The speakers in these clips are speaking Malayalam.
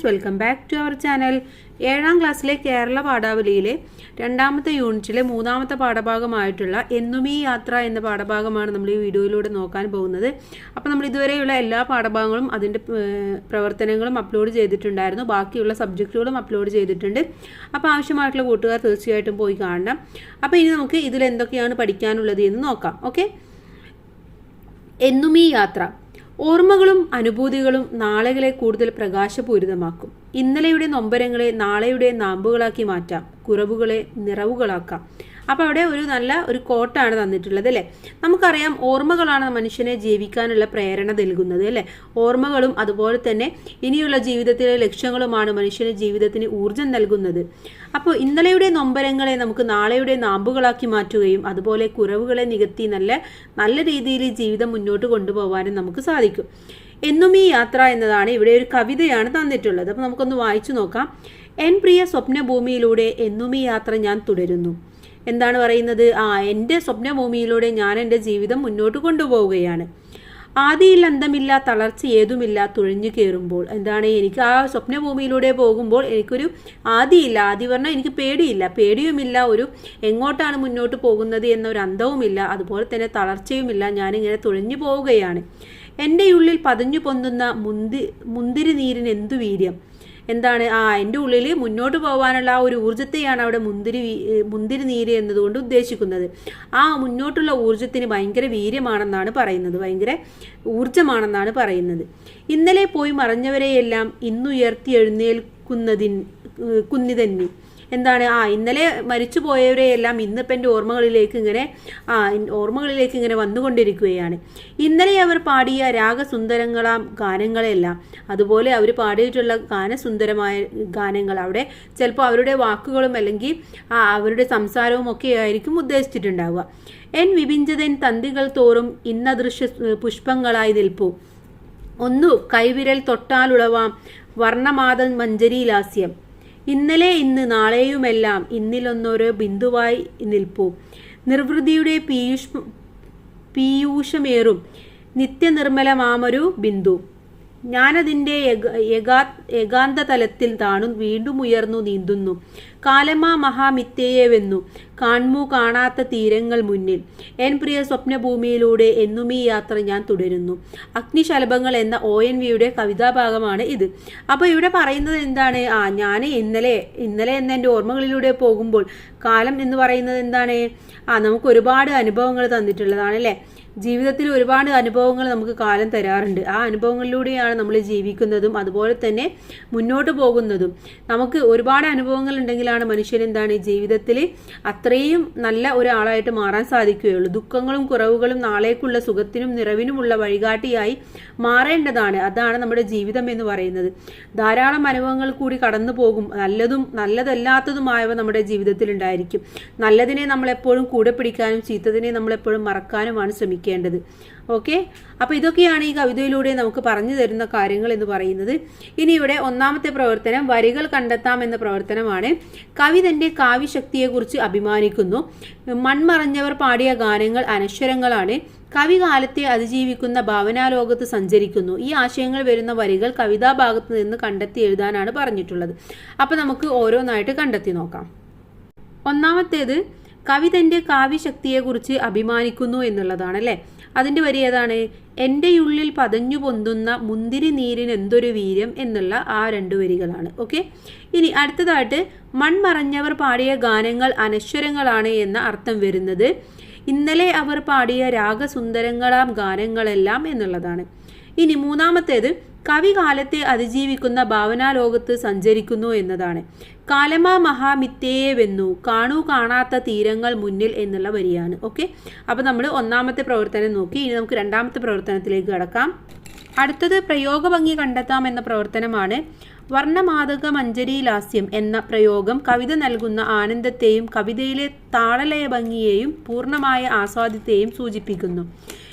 Friends welcome back to our channel. ഏഴാം ക്ലാസ്സിലെ കേരള പാഠാവലിയിലെ രണ്ടാമത്തെ യൂണിറ്റിലെ മൂന്നാമത്തെ പാഠഭാഗമായിട്ടുള്ള എന്നുമീ യാത്ര എന്ന പാഠഭാഗമാണ് നമ്മൾ ഈ വീഡിയോയിലൂടെ നോക്കാൻ പോകുന്നത്. അപ്പോൾ നമ്മൾ ഇതുവരെയുള്ള എല്ലാ പാഠഭാഗങ്ങളും അതിന്റെ പ്രവർത്തനങ്ങളും അപ്ലോഡ് ചെയ്തിട്ടുണ്ടായിരുന്നു. ബാക്കിയുള്ള സബ്ജക്റ്റുകളും അപ്ലോഡ് ചെയ്തിട്ടുണ്ട്. അപ്പോൾ ആവശ്യമായിട്ടുള്ള കൂട്ടുകാർ തീർച്ചയായിട്ടും പോയി കാണണം. അപ്പോൾ ഇനി നമുക്ക് ഇതിൽ എന്തൊക്കെയാണ് പഠിക്കാനുള്ളത് എന്ന് നോക്കാം. ഓക്കെ? എന്നും ഈ യാത്ര. ഓർമ്മകളും അനുഭൂതികളും നാളെകളെ കൂടുതൽ പ്രകാശപൂരിതമാക്കും. ഇന്നലെയുടെ നൊമ്പരങ്ങളെ നാളെയുടെ നാമ്പുകളാക്കി മാറ്റാം. കുറവുകളെ നിറവുകളാക്കാം. അപ്പോൾ അവിടെ ഒരു നല്ല ഒരു കോട്ടാണ് തന്നിട്ടുള്ളത് അല്ലേ? നമുക്കറിയാം ഓർമ്മകളാണ് മനുഷ്യനെ ജീവിക്കാനുള്ള പ്രേരണ നൽകുന്നത് അല്ലേ? ഓർമ്മകളും അതുപോലെ തന്നെ ഇനിയുള്ള ജീവിതത്തിലെ ലക്ഷ്യങ്ങളുമാണ് മനുഷ്യന് ജീവിതത്തിന് ഊർജം നൽകുന്നത്. അപ്പോൾ ഇന്നലെയുടെ നൊമ്പരങ്ങളെ നമുക്ക് നാളെയുടെ നാമ്പുകളാക്കി മാറ്റുകയും അതുപോലെ കുറവുകളെ നികത്തി നല്ല നല്ല രീതിയിൽ ജീവിതം മുന്നോട്ട് കൊണ്ടുപോകാനും നമുക്ക് സാധിക്കും. എന്നും ഈ യാത്ര എന്നതാണ് ഇവിടെ ഒരു കവിതയാണ് തന്നിട്ടുള്ളത്. അപ്പോൾ നമുക്കൊന്ന് വായിച്ചു നോക്കാം. എൻ പ്രിയ സ്വപ്നഭൂമിയിലൂടെ എന്നും ഈ യാത്ര ഞാൻ തുടരുന്നു. എന്താണ് പറയുന്നത്? ആ എന്റെ സ്വപ്നഭൂമിയിലൂടെ ഞാൻ എന്റെ ജീവിതം മുന്നോട്ട് കൊണ്ടുപോവുകയാണ്. ആദിയിൽ അന്തമില്ല തളർച്ച ഏതുമില്ല തുഴഞ്ഞു കയറുമ്പോൾ എന്താണ്? എനിക്ക് ആ സ്വപ്നഭൂമിയിലൂടെ പോകുമ്പോൾ എനിക്കൊരു ആദിയില്ല. ആദി പറഞ്ഞാൽ എനിക്ക് പേടിയില്ല. പേടിയുമില്ല. ഒരു എങ്ങോട്ടാണ് മുന്നോട്ട് പോകുന്നത് എന്നൊരു അന്തവുമില്ല. അതുപോലെ തന്നെ തളർച്ചയുമില്ല. ഞാനിങ്ങനെ തുഴഞ്ഞു പോവുകയാണ്. എന്റെ ഉള്ളിൽ പതഞ്ഞു പൊന്തുന്ന മുന്തി മുന്തിരി നീരിന് എന്തു വീര്യം? എന്താണ്? ആ എന്റെ ഉള്ളിൽ മുന്നോട്ട് പോകാനുള്ള ആ ഒരു ഊർജത്തെയാണ് അവിടെ മുന്തിരി മുന്തിരി നീര് എന്നതുകൊണ്ട് ഉദ്ദേശിക്കുന്നത്. ആ മുന്നോട്ടുള്ള ഊർജത്തിന് ഭയങ്കര വീര്യമാണെന്നാണ് പറയുന്നത്. ഭയങ്കര ഊർജമാണെന്നാണ് പറയുന്നത്. ഇന്നലെ പോയി മറഞ്ഞവരെയെല്ലാം ഇന്നുയർത്തി എഴുന്നേൽക്കുന്നതിൻ കുന്നിതന്നി. എന്താണ്? ആ ഇന്നലെ മരിച്ചു പോയവരെയെല്ലാം ഇന്നിപ്പം എന്റെ ഓർമ്മകളിലേക്ക് ഇങ്ങനെ ആ ഓർമ്മകളിലേക്ക് ഇങ്ങനെ വന്നുകൊണ്ടിരിക്കുകയാണ്. ഇന്നലെ അവർ പാടിയ രാഗസുന്ദരങ്ങളാം ഗാനങ്ങളെല്ലാം അതുപോലെ അവർ പാടിയിട്ടുള്ള ഗാനസുന്ദരമായ ഗാനങ്ങൾ അവിടെ ചിലപ്പോൾ അവരുടെ വാക്കുകളും അല്ലെങ്കിൽ അവരുടെ സംസാരവും ഒക്കെ ആയിരിക്കും ഉദ്ദേശിച്ചിട്ടുണ്ടാവുക. എൻ വിഭിഞ്ചതൻ തന്തികൾ തോറും ഇന്നദൃശ്യ പുഷ്പങ്ങളായി നിൽപ്പു. ഒന്നു കൈവിരൽ തൊട്ടാലുളവാം വർണമാതൻ മഞ്ജരീലാസ്യം ഇന്നലെ ഇന്ന് നാളെയുമെല്ലാം ഇന്നിലൊന്നോരോ ബിന്ദുവായി നിൽപ്പൂ. നിർവൃതിയുടെ പീയൂഷ് പീയൂഷമേറും നിത്യനിർമ്മലമാമൊരു ബിന്ദു. ഞാനതിന്റെ ഏക- ഏകാ- ഏകാന്ത തലത്തിൽ താണു വീണ്ടും ഉയർന്നു നീന്തുന്നു. കാലമാ മഹാമിത്തയെ വെന്നു കാൺമു കാണാത്ത തീരങ്ങൾ മുന്നിൽ. എൻ പ്രിയ സ്വപ്നഭൂമിയിലൂടെ എന്നും ഈ യാത്ര ഞാൻ തുടരുന്നു. അഗ്നിശലഭങ്ങൾ എന്ന ഒ എൻ വിയുടെ കവിതാഭാഗമാണ് ഇത്. അപ്പോൾ ഇവിടെ പറയുന്നത് എന്താണ്? ആ ഞാൻ ഇന്നലെ ഇന്നലെ എന്ന എന്റെ ഓർമ്മകളിലൂടെ പോകുമ്പോൾ കാലം എന്ന് പറയുന്നത് എന്താണ്? ആ നമുക്ക് ഒരുപാട് അനുഭവങ്ങൾ തന്നിട്ടുള്ളതാണ് അല്ലേ ജീവിതത്തിൽ ഒരുപാട് അനുഭവങ്ങൾ നമുക്ക് കാലം തരാറുണ്ട്. ആ അനുഭവങ്ങളിലൂടെയാണ് നമ്മൾ ജീവിക്കുന്നതും അതുപോലെ തന്നെ മുന്നോട്ട് പോകുന്നതും. നമുക്ക് ഒരുപാട് അനുഭവങ്ങൾ ഉണ്ടെങ്കിലാണ് മനുഷ്യൻ എന്താണ് ജീവിതത്തിൽ അത്രയും നല്ല ഒരാളായിട്ട് മാറാൻ സാധിക്കുകയുള്ളൂ. ദുഃഖങ്ങളും കുറവുകളും നാളേക്കുള്ള സുഖത്തിനും നിറവിനുമുള്ള വഴികാട്ടിയായി മാറേണ്ടതാണ്. അതാണ് നമ്മുടെ ജീവിതം എന്ന് പറയുന്നത്. ധാരാളം അനുഭവങ്ങൾ കൂടി കടന്നു പോകും. നല്ലതും നല്ലതല്ലാത്തതുമായവ നമ്മുടെ ജീവിതത്തിൽ ഉണ്ടായിരിക്കും. നല്ലതിനെ നമ്മളെപ്പോഴും കൂടെ പിടിക്കാനും ചീത്തതിനെ നമ്മളെപ്പോഴും മറക്കാനുമാണ് മറക്കാനുമാണ് ശ്രമിക്കേണ്ടത് ഓക്കെ? അപ്പോൾ ഇതൊക്കെയാണ് ഈ കവിതയിലൂടെ നമുക്ക് പറഞ്ഞു തരുന്ന കാര്യങ്ങൾ എന്ന് പറയുന്നത്. ഇനി ഇവിടെ ഒന്നാമത്തെ പ്രവർത്തനം വരികൾ കണ്ടെത്താം എന്ന പ്രവർത്തനമാണ്. കവി തന്റെ കാവ്യശക്തിയെക്കുറിച്ച് അഭിമാനിക്കുന്നു. മൺമറഞ്ഞവർ പാടിയ ഗാനങ്ങൾ അനശ്വരങ്ങളാണ്. കവി കാലത്തെ അതിജീവിക്കുന്ന ഭാവനാലോകത്ത് സഞ്ചരിക്കുന്നു. ഈ ആശയങ്ങൾ വരുന്ന വരികൾ കവിതാ ഭാഗത്ത് നിന്ന് കണ്ടെത്തി എഴുതാനാണ് പറഞ്ഞിട്ടുള്ളത്. അപ്പോൾ നമുക്ക് ഓരോന്നായിട്ട് കണ്ടെത്തി നോക്കാം. ഒന്നാമത്തേത് കവി തന്റെ കാവ്യശക്തിയെക്കുറിച്ച് അഭിമാനിക്കുന്നു എന്നുള്ളതാണ് അല്ലേ അതിന്റെ വരി ഏതാണ്? എന്റെ ഉള്ളിൽ പതഞ്ഞു പൊന്തുന്ന മുന്തിരി നീരിന് എന്തൊരു വീര്യം എന്നുള്ള ആ രണ്ട് വരികളാണ്. ഓക്കെ? ഇനി അടുത്തതായിട്ട് മൺമറഞ്ഞവർ പാടിയ ഗാനങ്ങൾ അനശ്വരങ്ങളാണ് എന്ന അർത്ഥം വരുന്നത് ഇന്നലെ അവർ പാടിയ രാഗസുന്ദരങ്ങളാം ഗാനങ്ങളെല്ലാം എന്നുള്ളതാണ്. ഇനി മൂന്നാമത്തേത് കവി കാലത്തെ അതിജീവിക്കുന്ന ഭാവനാലോകത്ത് സഞ്ചരിക്കുന്നു എന്നതാണ്. കാലമ മഹാമിത്തേയെ വെന്നു കാണൂ കാണാത്ത തീരങ്ങൾ മുന്നിൽ എന്നുള്ള വരിയാണ്. ഓക്കെ? അപ്പോൾ നമ്മൾ ഒന്നാമത്തെ പ്രവർത്തനം നോക്കി. ഇനി നമുക്ക് രണ്ടാമത്തെ പ്രവർത്തനത്തിലേക്ക് കടക്കാം. അടുത്തത് പ്രയോഗഭംഗി കണ്ടെത്താം എന്ന പ്രവർത്തനമാണ്. വർണമാതക മഞ്ജരി ലാസ്യം എന്ന പ്രയോഗം കവിത നൽകുന്ന ആനന്ദത്തെയും കവിതയിലെ താളലയ ഭംഗിയെയും പൂർണമായ ആസ്വാദ്യത്തെയും സൂചിപ്പിക്കുന്നു.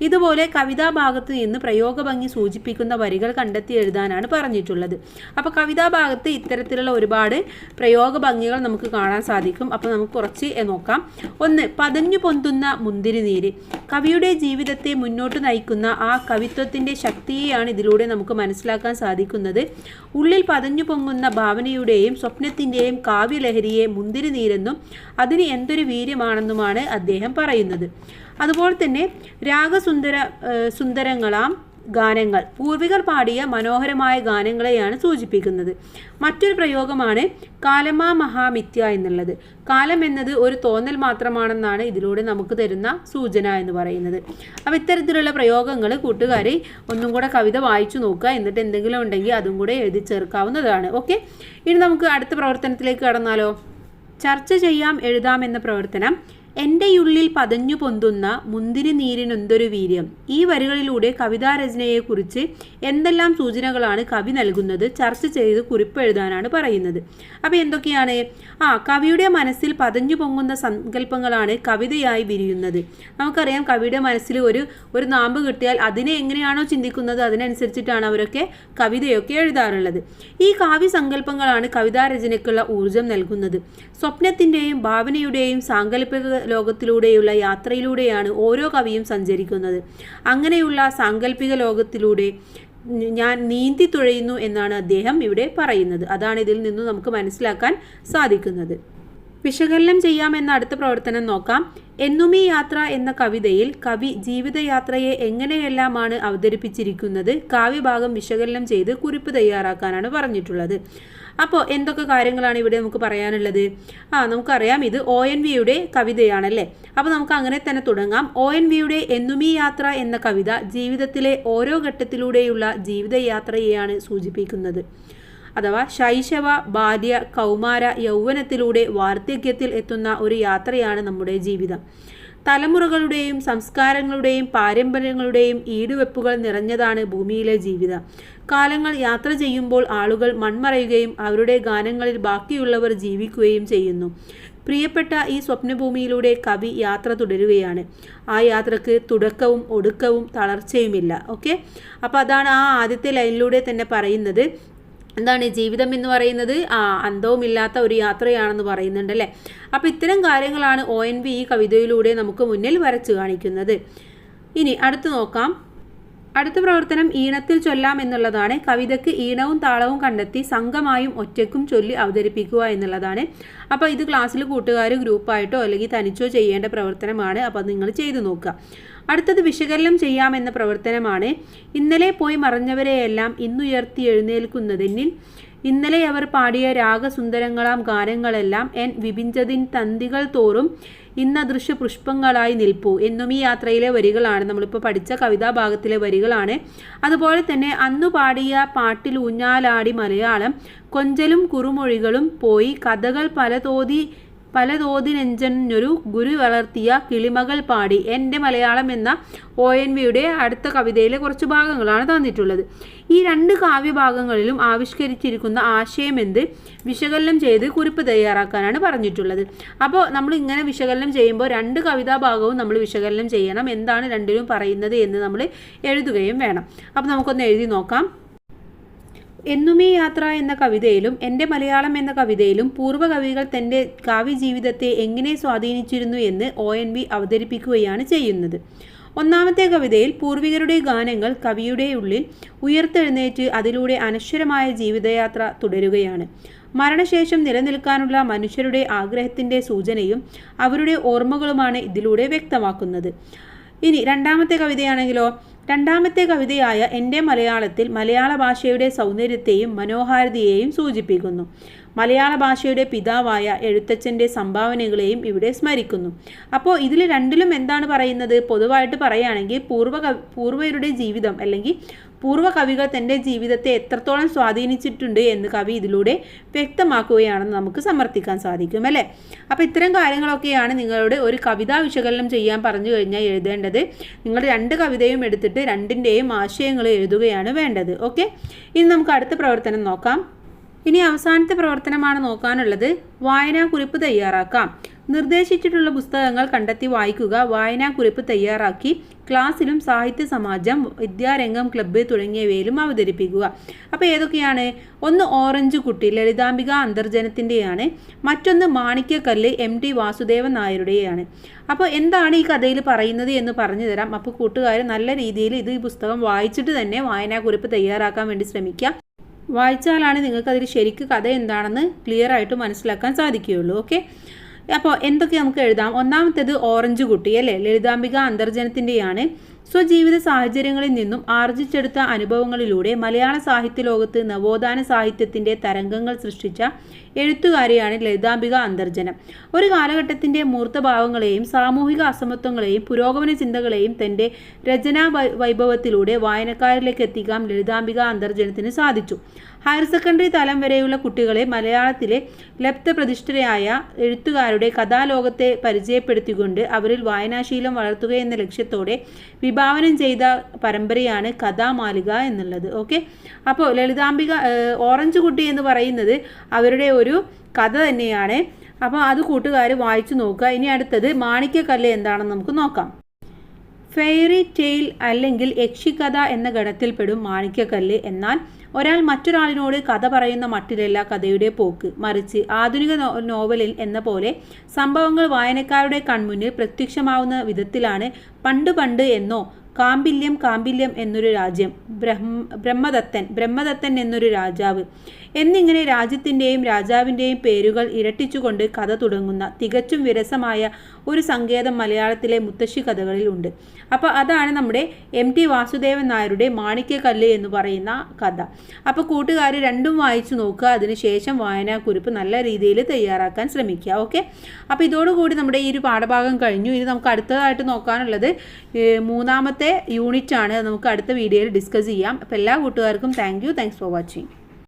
ഇതുപോലെ കവിതാഭാഗത്ത് നിന്ന് പ്രയോഗഭംഗി സൂചിപ്പിക്കുന്ന വരികൾ കണ്ടെത്തി എഴുതാനാണ് പറഞ്ഞിട്ടുള്ളത്. അപ്പോൾ കവിതാഭാഗത്ത് ഇത്തരത്തിലുള്ള ഒരുപാട് പ്രയോഗഭംഗികൾ നമുക്ക് കാണാൻ സാധിക്കും. അപ്പോൾ നമുക്ക് കുറച്ച് നോക്കാം. ഒന്ന് പതഞ്ഞു പൊന്തുന്ന മുന്തിരി നീര്. കവിയുടെ ജീവിതത്തെ മുന്നോട്ട് നയിക്കുന്ന ആ കവിത്വത്തിന്റെ ശക്തിയെയാണ് ഇതിലൂടെ നമുക്ക് മനസ്സിലാക്കാൻ സാധിക്കുന്നത്. ഉള്ളിൽ പതഞ്ഞു പൊങ്ങുന്ന ഭാവനയുടെയും സ്വപ്നത്തിന്റെയും കാവ്യലഹരിയെ മുന്തിരി നീരെന്നും അതിന് എന്തൊരു വീര്യമാണെന്നുമാണ് അദ്ദേഹം പറയുന്നത്. അതുപോലെ തന്നെ രാഗസുന്ദര സുന്ദരങ്ങളാം ഗാനങ്ങൾ. പൂർവികർ പാടിയ മനോഹരമായ ഗാനങ്ങളെയാണ് സൂചിപ്പിക്കുന്നത്. മറ്റൊരു പ്രയോഗമാണ് കാലമാ മഹാമിത്യ എന്നുള്ളത്. കാലം എന്നത് ഒരു തോന്നൽ മാത്രമാണെന്നാണ് ഇതിലൂടെ നമുക്ക് തരുന്ന സൂചന എന്ന് പറയുന്നത്. അപ്പോൾ ഇത്തരത്തിലുള്ള പ്രയോഗങ്ങൾ കൂട്ടുകാർ ഒന്നും കൂടെ കവിത വായിച്ചു നോക്കുക. എന്നിട്ട് എന്തെങ്കിലും ഉണ്ടെങ്കിൽ അതും കൂടെ എഴുതി ചേർക്കാവുന്നതാണ്. ഓക്കെ? ഇനി നമുക്ക് അടുത്ത പ്രവർത്തനത്തിലേക്ക് കടന്നാലോ? ചർച്ച ചെയ്യാം എഴുതാം എന്ന പ്രവർത്തനം എന്റെ ഉള്ളിൽ പതഞ്ഞു പൊന്തുന്ന മുന്തിരി നീരിനൊന്തൊരു വീര്യം. ഈ വരികളിലൂടെ കവിതാ കവിതാരചനയെക്കുറിച്ച് എന്തെല്ലാം സൂചനകളാണ് കവി നൽകുന്നത് ചർച്ച ചെയ്ത് കുറിപ്പ് എഴുതാനാണ് പറയുന്നത്. അപ്പോൾ എന്തൊക്കെയാണ്? ആ കവിയുടെ മനസ്സിൽ പതഞ്ഞു പൊങ്ങുന്ന സങ്കല്പങ്ങളാണ് കവിതയായി വിരിയുന്നത്. നമുക്കറിയാം കവിയുടെ മനസ്സിൽ ഒരു ഒരു നാമ്പ് കിട്ടിയാൽ അതിനെ എങ്ങനെയാണോ ചിന്തിക്കുന്നത് അതിനനുസരിച്ചിട്ടാണ് അവരൊക്കെ കവിതയൊക്കെ എഴുതാറുള്ളത്. ഈ കാവ്യ സങ്കല്പങ്ങളാണ് കവിതാരചനയ്ക്കുള്ള ഊർജം നൽകുന്നത്. സ്വപ്നത്തിന്റെയും ഭാവനയുടെയും സാങ്കല്പിക ലോകത്തിലൂടെയുള്ള യാത്രയിലൂടെയാണ് ഓരോ കവിയും സഞ്ചരിക്കുന്നത്. അങ്ങനെയുള്ള സാങ്കല്പിക ലോകത്തിലൂടെ ഞാൻ നീന്തി തുഴയുന്നു എന്നാണ് അദ്ദേഹം ഇവിടെ പറയുന്നത്. അതാണ് ഇതിൽ നിന്ന് നമുക്ക് മനസ്സിലാക്കാൻ സാധിക്കുന്നത്. വിശകലനം ചെയ്യാമെന്ന അടുത്ത പ്രവർത്തനം നോക്കാം. എന്നുമീ യാത്ര എന്ന കവിതയിൽ കവി ജീവിതയാത്രയെ എങ്ങനെയെല്ലാമാണ് അവതരിപ്പിച്ചിരിക്കുന്നത്? കാവ്യഭാഗം വിശകലനം ചെയ്ത് കുറിപ്പ് തയ്യാറാക്കാനാണ് പറഞ്ഞിട്ടുള്ളത്. അപ്പോൾ എന്തൊക്കെ കാര്യങ്ങളാണ് ഇവിടെ നമുക്ക് പറയാനുള്ളത്? ആ നമുക്കറിയാം ഇത് ഒ എൻ വിയുടെ കവിതയാണല്ലേ? അപ്പോൾ നമുക്ക് അങ്ങനെ തന്നെ തുടങ്ങാം. ഒ എൻ വിയുടെ എന്നുമീ യാത്ര എന്ന കവിത ജീവിതത്തിലെ ഓരോ ഘട്ടത്തിലൂടെയുള്ള ജീവിതയാത്രയെയാണ് സൂചിപ്പിക്കുന്നത്. അഥവാ ശൈശവ ബാല്യ കൗമാര യൗവനത്തിലൂടെ വാർദ്ധക്യത്തിൽ എത്തുന്ന ഒരു യാത്രയാണ് നമ്മുടെ ജീവിതം. തലമുറകളുടെയും സംസ്കാരങ്ങളുടെയും പാരമ്പര്യങ്ങളുടെയും ഈടുവെപ്പുകൾ നിറഞ്ഞതാണ് ഭൂമിയിലെ ജീവിതം. കാലങ്ങൾ യാത്ര ചെയ്യുമ്പോൾ ആളുകൾ മൺമറയുകയും അവരുടെ ഗാനങ്ങളിൽ ബാക്കിയുള്ളവർ ജീവിക്കുകയും ചെയ്യുന്നു. പ്രിയപ്പെട്ട ഈ സ്വപ്നഭൂമിയിലൂടെ കവി യാത്ര തുടരുകയാണ്. ആ യാത്രയ്ക്ക് തുടക്കവും ഒടുക്കവും തളർച്ചയുമില്ല. ഓക്കെ? അപ്പോൾ അതാണ് ആ ആദ്യത്തെ ലൈനിലൂടെ തന്നെ പറയുന്നത്. എന്താണ് ജീവിതം എന്ന് പറയുന്നത്? ആ അന്തവുമില്ലാത്ത ഒരു യാത്രയാണെന്ന് പറയുന്നുണ്ട് അല്ലേ? അപ്പോൾ ഇത്തരം കാര്യങ്ങളാണ് ഒ എൻ വി ഈ കവിതയിലൂടെ നമുക്ക് മുന്നിൽ വരച്ചു കാണിക്കുന്നത്. ഇനി അടുത്ത് നോക്കാം. അടുത്ത പ്രവർത്തനം ഈണത്തിൽ ചൊല്ലാം എന്നുള്ളതാണ്. കവിതയ്ക്ക് ഈണവും താളവും കണ്ടെത്തി സംഘമായും ഒറ്റയ്ക്കും ചൊല്ലി അവതരിപ്പിക്കുക എന്നുള്ളതാണ്. അപ്പോൾ ഇത് ക്ലാസ്സിൽ കൂട്ടുകാർ ഗ്രൂപ്പായിട്ടോ അല്ലെങ്കിൽ തനിച്ചോ ചെയ്യേണ്ട പ്രവർത്തനമാണ്. അപ്പോൾ നിങ്ങൾ ചെയ്തു നോക്കുക. അടുത്തത് വിശകലനം ചെയ്യാമെന്ന പ്രവർത്തനമാണ്. ഇന്നലെ പോയി മറഞ്ഞവരെയെല്ലാം ഇന്നുയർത്തി എഴുന്നേൽക്കുന്നതിനിൽ ഇന്നലെ അവർ പാടിയ രാഗസുന്ദരങ്ങളാം ഗാനങ്ങളെല്ലാം എൻ വിഭിഞ്ചതിൻ തന്തികൾ തോറും ഇന്നദൃശ്യ പുഷ്പങ്ങളായി നിൽപ്പു. എന്നും ഈ യാത്രയിലെ വരികളാണ്. നമ്മളിപ്പോൾ പഠിച്ച കവിതാഭാഗത്തിലെ വരികളാണ്. അതുപോലെ തന്നെ അന്നു പാടിയ പാട്ടിൽ ഊഞ്ഞാലാടി മലയാളം കൊഞ്ചലും കുറുമൊഴികളും പോയി കഥകൾ പല തോതി പല തോതിനെഞ്ചൊരു ഗുരു വളർത്തിയ കിളിമകൾ പാടി എന്റെ മലയാളം എന്ന ഒ എൻ വിയുടെ അടുത്ത കവിതയിലെ കുറച്ച് ഭാഗങ്ങളാണ് തന്നിട്ടുള്ളത്. ഈ രണ്ട് കാവ്യഭാഗങ്ങളിലും ആവിഷ്കരിച്ചിരിക്കുന്ന ആശയം ആശയമെന്ത് വിശകലനം ചെയ്ത് കുറിപ്പ് തയ്യാറാക്കാനാണ് പറഞ്ഞിട്ടുള്ളത്. അപ്പോൾ നമ്മൾ ഇങ്ങനെ വിശകലനം ചെയ്യുമ്പോൾ രണ്ട് കവിതാഭാഗവും നമ്മൾ വിശകലനം ചെയ്യണം. എന്താണ് രണ്ടിലും പറയുന്നത് എന്ന് നമ്മൾ എഴുതുകയും വേണം. അപ്പോൾ നമുക്കൊന്ന് എഴുതി നോക്കാം. എന്നുമേ യാത്ര എന്ന കവിതയിലും എന്റെ മലയാളം എന്ന കവിതയിലും പൂർവകവികൾ തന്റെ കാവ്യജീവിതത്തെ എങ്ങനെ സ്വാധീനിച്ചിരുന്നു എന്ന് ഒ എൻ വി അവതരിപ്പിക്കുകയാണ് ചെയ്യുന്നത്. ഒന്നാമത്തെ കവിതയിൽ പൂർവികരുടെ ഗാനങ്ങൾ കവിയുടെ ഉള്ളിൽ ഉയർത്തെഴുന്നേറ്റ് അതിലൂടെ അനശ്വരമായ ജീവിതയാത്ര തുടരുകയാണ്. മരണശേഷം നിലനിൽക്കാനുള്ള മനുഷ്യരുടെ ആഗ്രഹത്തിന്റെ സൂചനയും അവരുടെ ഓർമ്മകളുമാണ് ഇതിലൂടെ വ്യക്തമാക്കുന്നത്. ഇനി രണ്ടാമത്തെ കവിതയാണെങ്കിലോ രണ്ടാമത്തെ കവിതയായ എന്റെ മലയാളത്തിൽ മലയാള ഭാഷയുടെ സൗന്ദര്യത്തെയും മനോഹാരിതയെയും സൂചിപ്പിക്കുന്നു. മലയാള ഭാഷയുടെ പിതാവായ എഴുത്തച്ഛന്റെ സംഭാവനകളെയും ഇവിടെ സ്മരിക്കുന്നു. അപ്പോൾ ഇതിൽ രണ്ടിലും എന്താണ് പറയുന്നത്? പൊതുവായിട്ട് പറയുകയാണെങ്കിൽ പൂർവ പൂർവരുടെ ജീവിതം അല്ലെങ്കിൽ പൂർവ കവികൾ തന്റെ ജീവിതത്തെ എത്രത്തോളം സ്വാധീനിച്ചിട്ടുണ്ട് എന്ന് കവി ഇതിലൂടെ വ്യക്തമാക്കുകയാണെന്ന് നമുക്ക് സമർത്ഥിക്കാൻ സാധിക്കും അല്ലേ? അപ്പോൾ ഇത്തരം കാര്യങ്ങളൊക്കെയാണ് നിങ്ങളോട് ഒരു കവിതാ വിശകലനം ചെയ്യാൻ പറഞ്ഞു കഴിഞ്ഞാൽ എഴുതേണ്ടത്. നിങ്ങൾ രണ്ട് കവിതയും എടുത്തിട്ട് രണ്ടിന്റെയും ആശയങ്ങൾ എഴുതുകയാണ് വേണ്ടത്. ഓക്കെ? ഇനി നമുക്ക് അടുത്ത പ്രവർത്തനം നോക്കാം. ഇനി അവസാനത്തെ പ്രവർത്തനമാണ് നോക്കാനുള്ളത്. വായനാക്കുറിപ്പ് തയ്യാറാക്കാം. നിർദ്ദേശിച്ചിട്ടുള്ള പുസ്തകങ്ങൾ കണ്ടെത്തി വായിക്കുക. വായനാക്കുറിപ്പ് തയ്യാറാക്കി ക്ലാസ്സിലും സാഹിത്യ സമാജം വിദ്യാരംഗം ക്ലബ്ബ് തുടങ്ങിയവയിലും അവതരിപ്പിക്കുക. അപ്പോൾ ഏതൊക്കെയാണ്? ഒന്ന് ഓറഞ്ച് കുട്ടി ലളിതാംബിക അന്തർജനത്തിന്റെയാണ്. മറ്റൊന്ന് മാണിക്യക്കല്ല് എം ടി വാസുദേവൻ നായരുടെയാണ്. അപ്പോൾ എന്താണ് ഈ കഥയിൽ പറയുന്നത് എന്ന് പറഞ്ഞു തരാം. അപ്പോൾ കൂട്ടുകാർ നല്ല രീതിയിൽ ഇത് ഈ പുസ്തകം വായിച്ചിട്ട് തന്നെ വായനാക്കുറിപ്പ് തയ്യാറാക്കാൻ വേണ്ടി ശ്രമിക്കുക വായിച്ചാലാണ് നിങ്ങൾക്ക് അതിൽ ശരിക്ക് കഥ എന്താണെന്ന് ക്ലിയർ ആയിട്ട് മനസ്സിലാക്കാൻ സാധിക്കുകയുള്ളൂ ഓക്കെ അപ്പോൾ എന്തൊക്കെ നമുക്ക് എഴുതാം? ഒന്നാമത്തേത് ഓറഞ്ച് കുട്ടി അല്ലേ? ലളിതാംബിക അന്തർജനത്തിന്റെയാണ്. സ്വജീവിത സാഹചര്യങ്ങളിൽ നിന്നും ആർജിച്ചെടുത്ത അനുഭവങ്ങളിലൂടെ മലയാള സാഹിത്യ ലോകത്ത് നവോത്ഥാന സാഹിത്യത്തിന്റെ തരംഗങ്ങൾ സൃഷ്ടിച്ച എഴുത്തുകാരിയാണ് ലളിതാംബിക അന്തർജനം. ഒരു കാലഘട്ടത്തിന്റെ മൂർത്തഭാവങ്ങളെയും സാമൂഹിക അസമത്വങ്ങളെയും പുരോഗമന ചിന്തകളെയും തന്റെ രചനാ വൈഭവത്തിലൂടെ വായനക്കാരിലേക്ക് എത്തിക്കാൻ ലളിതാംബിക അന്തർജനത്തിന് സാധിച്ചു. ഹയർ സെക്കൻഡറി തലം വരെയുള്ള കുട്ടികളെ മലയാളത്തിലെ ലപ്തപ്രതിഷ്ഠരായ എഴുത്തുകാരുടെ കഥാലോകത്തെ പരിചയപ്പെടുത്തിക്കൊണ്ട് അവരിൽ വായനാശീലം വളർത്തുക എന്ന ലക്ഷ്യത്തോടെ വിഭാവനം ചെയ്ത പരമ്പരയാണ് കഥാമാലിക എന്നുള്ളത്. ഓക്കെ? അപ്പോൾ ലളിതാംബിക ഓറഞ്ച് കുട്ടി എന്ന് പറയുന്നത് അവരുടെ ഒരു കഥ തന്നെയാണ്. അപ്പോൾ അത് കൂട്ടുകാർ വായിച്ചു നോക്കുക. ഇനി അടുത്തത് മാണിക്യക്കല്ല് എന്താണെന്ന് നമുക്ക് നോക്കാം. ഫെയറി ടെയിൽ അല്ലെങ്കിൽ യക്ഷിക്കഥ എന്ന ഗണത്തിൽപ്പെടും മാണിക്യക്കല്ല് എന്നാൽ ഒരാൾ മറ്റൊരാളിനോട് കഥ പറയുന്ന മട്ടിലല്ല കഥയുടെ പോക്ക്. മറിച്ച് ആധുനിക നോവലിൽ എന്ന പോലെ സംഭവങ്ങൾ വായനക്കാരുടെ കൺമുന്നിൽ പ്രത്യക്ഷമാവുന്ന വിധത്തിലാണ് പണ്ട് പണ്ട് എന്നോ കാമ്പില്യം കാമ്പില്യം എന്നൊരു രാജ്യം ബ്രഹ്മ ബ്രഹ്മദത്തൻ ബ്രഹ്മദത്തൻ എന്നൊരു രാജാവ് എന്നിങ്ങനെ രാജ്യത്തിന്റെയും രാജാവിന്റെയും പേരുകൾ ഇരട്ടിച്ചുകൊണ്ട് കഥ തുടങ്ങുന്ന തികച്ചും വിരസമായ ഒരു സങ്കേതം മലയാളത്തിലെ മുത്തശ്ശി കഥകളിൽ ഉണ്ട്. അപ്പോൾ അതാണ് നമ്മുടെ എം ടി വാസുദേവൻ നായരുടെ മാണിക്യക്കല്ല് എന്ന് പറയുന്ന കഥ. അപ്പോൾ കൂട്ടുകാർ രണ്ടും വായിച്ചു നോക്കുക അതിനുശേഷം വായനാക്കുറിപ്പ് നല്ല രീതിയിൽ തയ്യാറാക്കാൻ ശ്രമിക്കുക ഓക്കെ? അപ്പോൾ ഇതോടുകൂടി നമ്മുടെ ഈ ഒരു പാഠഭാഗം കഴിഞ്ഞു. ഇനി നമുക്ക് അടുത്തതായിട്ട് നോക്കാനുള്ളത് മൂന്നാമത്തെ യൂണിറ്റ് ആണ് നമുക്ക് അടുത്ത വീഡിയോയിൽ ഡിസ്കസ് ചെയ്യാം. അപ്പോൾ എല്ലാ കൂട്ടുകാർക്കും thank you thanks for watching